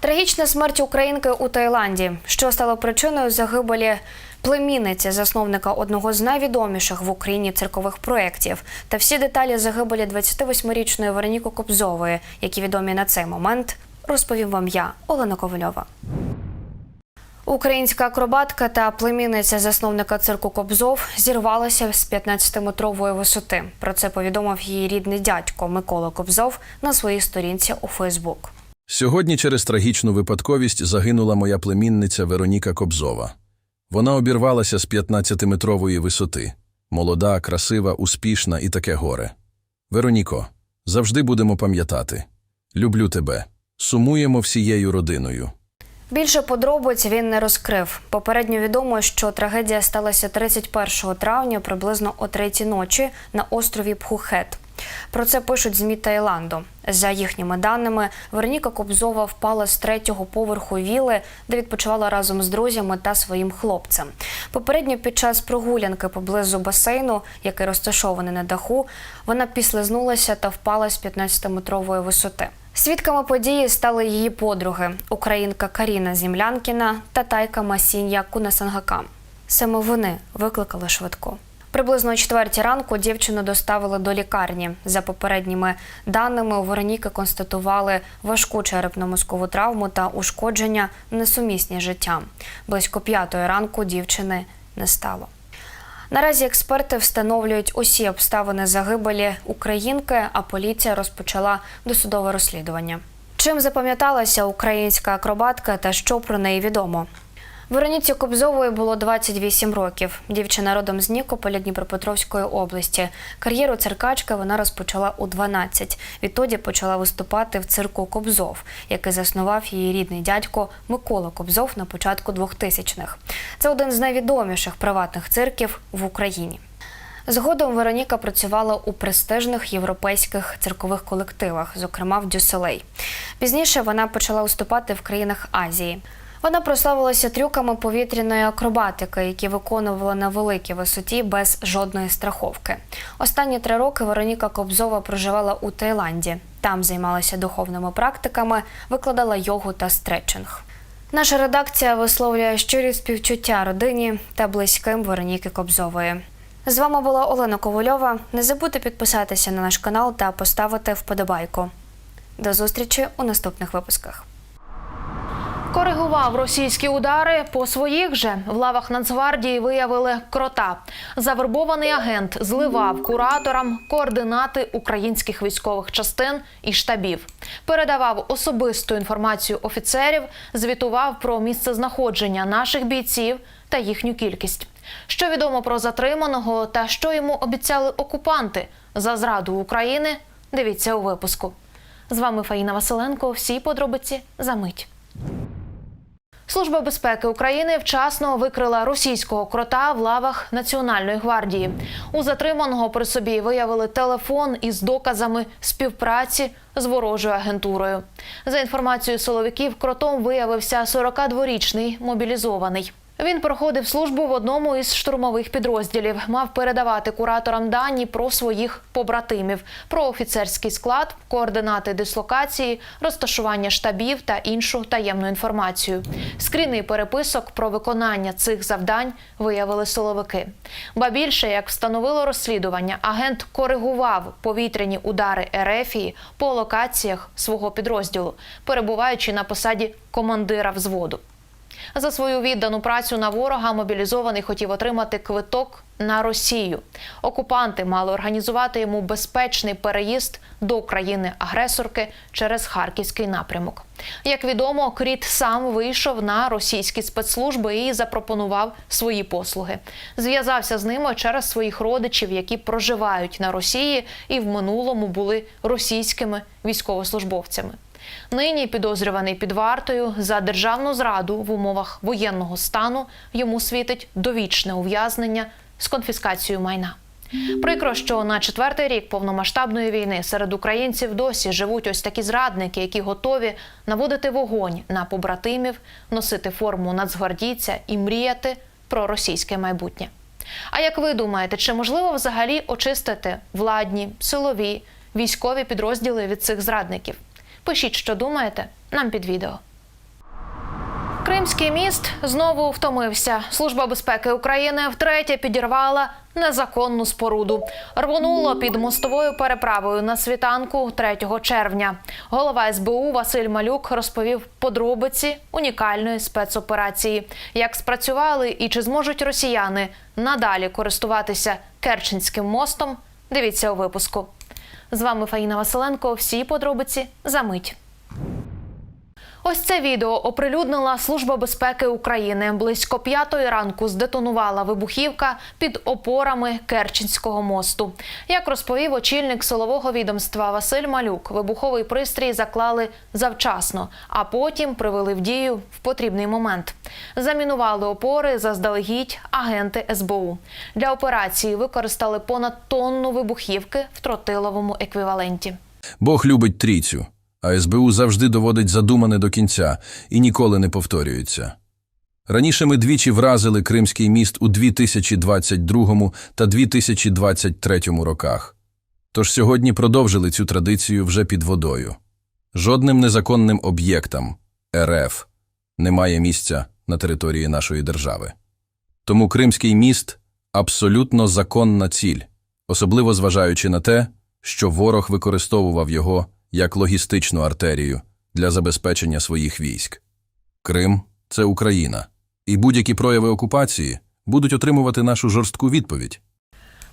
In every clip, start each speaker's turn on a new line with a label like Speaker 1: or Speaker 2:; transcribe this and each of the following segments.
Speaker 1: Трагічна смерть українки у Таїланді, що стало причиною загибелі племінниці засновника одного з найвідоміших в Україні циркових проєктів, та всі деталі загибелі 28-річної Вероніки Кобзової, які відомі на цей момент, розповім вам я, Олена Ковальова. Українська акробатка та племінниця засновника цирку Кобзов зірвалася з 15-метрової висоти. Про це повідомив її рідний дядько Микола Кобзов на своїй сторінці у Фейсбук.
Speaker 2: Сьогодні через трагічну випадковість загинула моя племінниця Вероніка Кобзова. Вона обірвалася з 15-метрової висоти. Молода, красива, успішна і таке горе. Вероніко, завжди будемо пам'ятати. Люблю тебе. Сумуємо всією родиною.
Speaker 1: Більше подробиць він не розкрив. Попередньо відомо, що трагедія сталася 31 травня приблизно о третій ночі на острові Пхухет. Про це пишуть ЗМІ Таїланду. За їхніми даними, Вероніка Кобзова впала з третього поверху віли, де відпочивала разом з друзями та своїм хлопцем. Попередньо під час прогулянки поблизу басейну, який розташований на даху, вона післизнулася та впала з 15-метрової висоти. Свідками події стали її подруги українка Каріна Зімлянкіна та тайка Масінья Кунасангака. Саме вони викликали швидку. Приблизно о четвертій ранку дівчину доставили до лікарні. За попередніми даними, у Вероніки констатували важку черепно-мозкову травму та ушкодження несумісні з життям. Близько п'ятої ранку дівчини не стало. Наразі експерти встановлюють усі обставини загибелі українки, а поліція розпочала досудове розслідування. Чим запам'яталася українська акробатка та що про неї відомо? Вероніці Кобзової було 28 років. Дівчина родом з Нікополя Дніпропетровської області. Кар'єру циркачки вона розпочала у 12. Відтоді почала виступати в цирку Кобзов, який заснував її рідний дядько Микола Кобзов на початку 2000-х. Це один з найвідоміших приватних цирків в Україні. Згодом Вероніка працювала у престижних європейських циркових колективах, зокрема в Дюселей. Пізніше вона почала виступати в країнах Азії. Вона прославилася трюками повітряної акробатики, які виконувала на великій висоті без жодної страховки. Останні три роки Вероніка Кобзова проживала у Таїланді. Там займалася духовними практиками, викладала йогу та стретчинг. Наша редакція висловлює щирі співчуття родині та близьким Вероніки Кобзової. З вами була Олена Ковальова. Не забудьте підписатися на наш канал та поставити вподобайку. До зустрічі у наступних випусках.
Speaker 3: Коригував російські удари по своїх же в лавах Нацгвардії виявили крота. Завербований агент зливав кураторам координати українських військових частин і штабів, передавав особисту інформацію офіцерів, звітував про місце знаходження наших бійців та їхню кількість. Що відомо про затриманого та що йому обіцяли окупанти за зраду України? Дивіться у випуску. З вами Фаїна Василенко. Всі подробиці за мить. Служба безпеки України вчасно викрила російського крота в лавах Національної гвардії. У затриманого при собі виявили телефон із доказами співпраці з ворожою агентурою. За інформацією силовиків, кротом виявився 42-річний мобілізований. Він проходив службу в одному із штурмових підрозділів, мав передавати кураторам дані про своїх побратимів, про офіцерський склад, координати дислокації, розташування штабів та іншу таємну інформацію. Скріни переписок про виконання цих завдань виявили силовики. Ба більше, як встановило розслідування, агент коригував повітряні удари Ерефії по локаціях свого підрозділу, перебуваючи на посаді командира взводу. За свою віддану працю на ворога мобілізований хотів отримати квиток на Росію. Окупанти мали організувати йому безпечний переїзд до країни-агресорки через харківський напрямок. Як відомо, Кріт сам вийшов на російські спецслужби і запропонував свої послуги. Зв'язався з ними через своїх родичів, які проживають на Росії і в минулому були російськими військовослужбовцями. Нині підозрюваний під вартою за державну зраду в умовах воєнного стану йому світить довічне ув'язнення з конфіскацією майна. Прикро, що на четвертий рік повномасштабної війни серед українців досі живуть ось такі зрадники, які готові наводити вогонь на побратимів, носити форму нацгвардійця і мріяти про російське майбутнє. А як ви думаєте, чи можливо взагалі очистити владні, силові, військові підрозділи від цих зрадників? Пишіть, що думаєте, нам під відео. Кримський міст знову втомився. Служба безпеки України втретє підірвала незаконну споруду. Рвонуло під мостовою переправою на світанку 3 червня. Голова СБУ Василь Малюк розповів подробиці унікальної спецоперації, як спрацювали і чи зможуть росіяни надалі користуватися Керченським мостом. Дивіться у випуску. З вами Фаїна Василенко. Всі подробиці за мить. Ось це відео оприлюднила Служба безпеки України. Близько п'ятої ранку здетонувала вибухівка під опорами Керченського мосту. Як розповів очільник силового відомства Василь Малюк, вибуховий пристрій заклали завчасно, а потім привели в дію в потрібний момент. Замінували опори заздалегідь агенти СБУ. Для операції використали понад тонну вибухівки в тротиловому еквіваленті.
Speaker 2: Бог любить трійцю, а СБУ завжди доводить задумане до кінця і ніколи не повторюється. Раніше ми двічі вразили Кримський міст у 2022 та 2023 роках. Тож сьогодні продовжили цю традицію вже під водою. Жодним незаконним об'єктам РФ немає місця на території нашої держави. Тому Кримський міст абсолютно законна ціль, особливо зважаючи на те, що ворог використовував його як логістичну артерію для забезпечення своїх військ. Крим це Україна, і будь-які прояви окупації будуть отримувати нашу жорстку відповідь.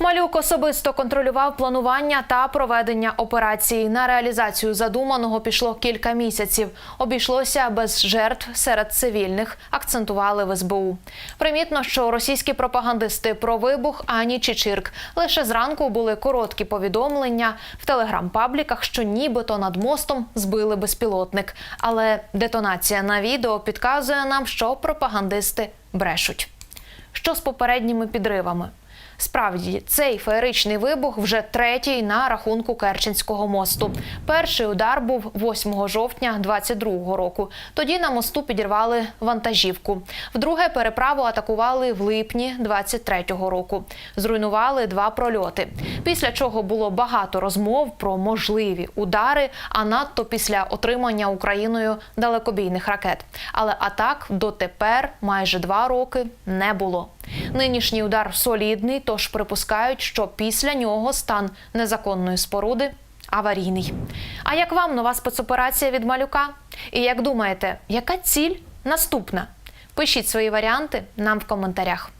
Speaker 3: Малюк особисто контролював планування та проведення операції. На реалізацію задуманого пішло кілька місяців. Обійшлося без жертв серед цивільних, акцентували в СБУ. Примітно, що російські пропагандисти про вибух ані Чичирк. Лише зранку були короткі повідомлення в телеграм-пабліках, що нібито над мостом збили безпілотник. Але детонація на відео підказує нам, що пропагандисти брешуть. Що з попередніми підривами? Справді, цей феєричний вибух вже третій на рахунку Керченського мосту. Перший удар був 8 жовтня 22-го року. Тоді на мосту підірвали вантажівку. Вдруге переправу атакували в липні 23-го року. Зруйнували два прольоти. Після чого було багато розмов про можливі удари, а надто після отримання Україною далекобійних ракет. Але атак дотепер майже два роки не було. Нинішній удар солідний, тож припускають, що після нього стан незаконної споруди аварійний. А як вам нова спецоперація від малюка? І як думаєте, яка ціль наступна? Пишіть свої варіанти нам в коментарях.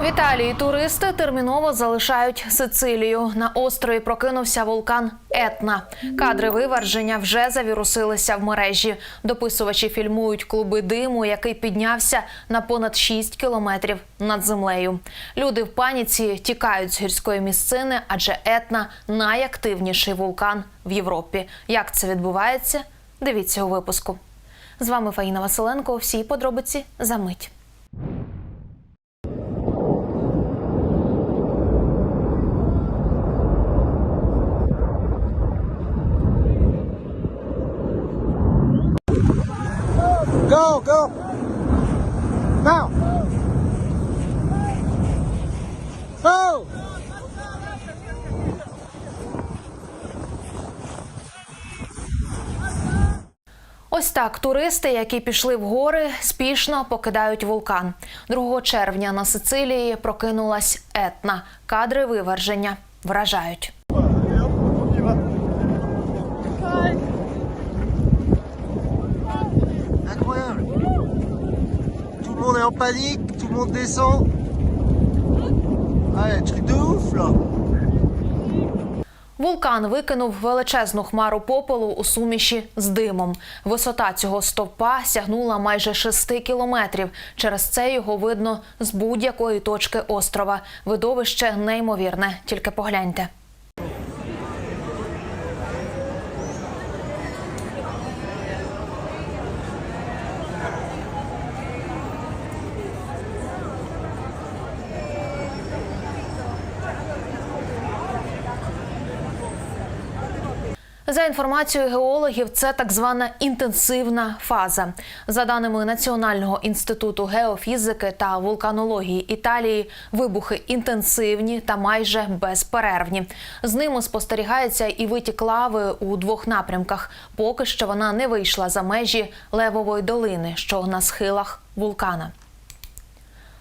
Speaker 3: В Італії туристи терміново залишають Сицилію. На острові прокинувся вулкан Етна. Кадри виверження вже завірусилися в мережі. Дописувачі фільмують клуби диму, який піднявся на понад 6 кілометрів над землею. Люди в паніці тікають з гірської місцини, адже Етна найактивніший вулкан в Європі. Як це відбувається? Дивіться у випуску. З вами Фаїна Василенко. Всі подробиці за мить.
Speaker 4: Go, go. Now. Go.
Speaker 3: Ось так туристи, які пішли в гори, спішно покидають вулкан. 2 червня на Сицилії прокинулась етна. Кадри виверження вражають.
Speaker 4: Incroyable. Tout le monde est en panique, tout le monde descend. Ouais, truc de ouf là.
Speaker 3: Вулкан викинув величезну хмару попелу у суміші з димом. Висота цього стовпа сягнула майже 6 кілометрів. Через це його видно з будь-якої точки острова. Видовище неймовірне. Тільки погляньте. За інформацією геологів, це так звана інтенсивна фаза. За даними Національного інституту геофізики та вулканології Італії, вибухи інтенсивні та майже безперервні. З ними спостерігається і витік лави у двох напрямках. Поки що вона не вийшла за межі Левової долини, що на схилах вулкана.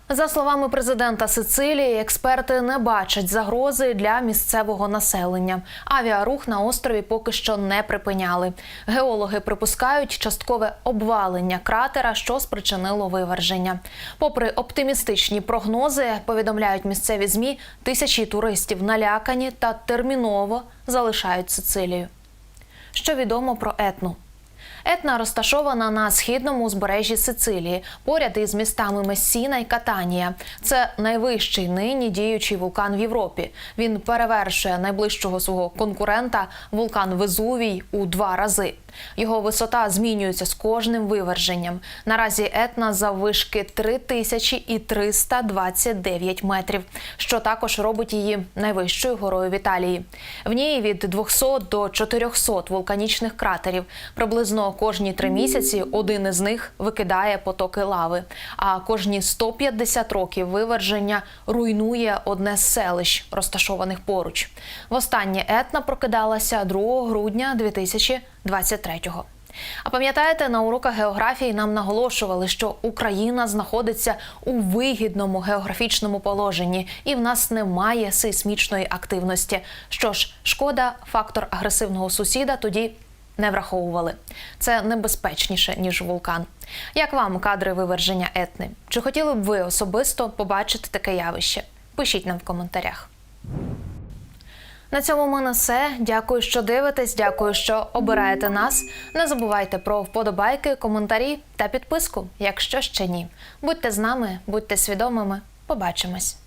Speaker 3: За словами президента Сицилії, експерти не бачать загрози для місцевого населення. Авіарух на острові поки що не припиняли. Геологи припускають часткове обвалення кратера, що спричинило виверження. Попри оптимістичні прогнози, повідомляють місцеві змі, тисячі туристів налякані та терміново залишають Сицилію. Що відомо про етну? Етна розташована на східному узбережжі Сицилії, поряд із містами Месіна і Катанія. Це найвищий нині діючий вулкан в Європі. Він перевершує найближчого свого конкурента вулкан Везувій у два рази. Його висота змінюється з кожним виверженням. Наразі етна заввишки 3329 метрів, що також робить її найвищою горою в Італії. В ній від 200 до 400 вулканічних кратерів. Приблизно кожні три місяці один із них викидає потоки лави. А кожні 150 років виверження руйнує одне з селищ, розташованих поруч. Востаннє етна прокидалася 2 грудня 2023-го. А пам'ятаєте, на уроках географії нам наголошували, що Україна знаходиться у вигідному географічному положенні, і в нас немає сейсмічної активності. Що ж, шкода, фактор агресивного сусіда тоді не враховували. Це небезпечніше ніж вулкан. Як вам кадри виверження етни? Чи хотіли б ви особисто побачити таке явище? Пишіть нам в коментарях. На цьому в мене все. Дякую, що дивитесь. Дякую, що обираєте нас. Не забувайте про вподобайки, коментарі та підписку, якщо ще ні. Будьте з нами, будьте свідомими. Побачимось.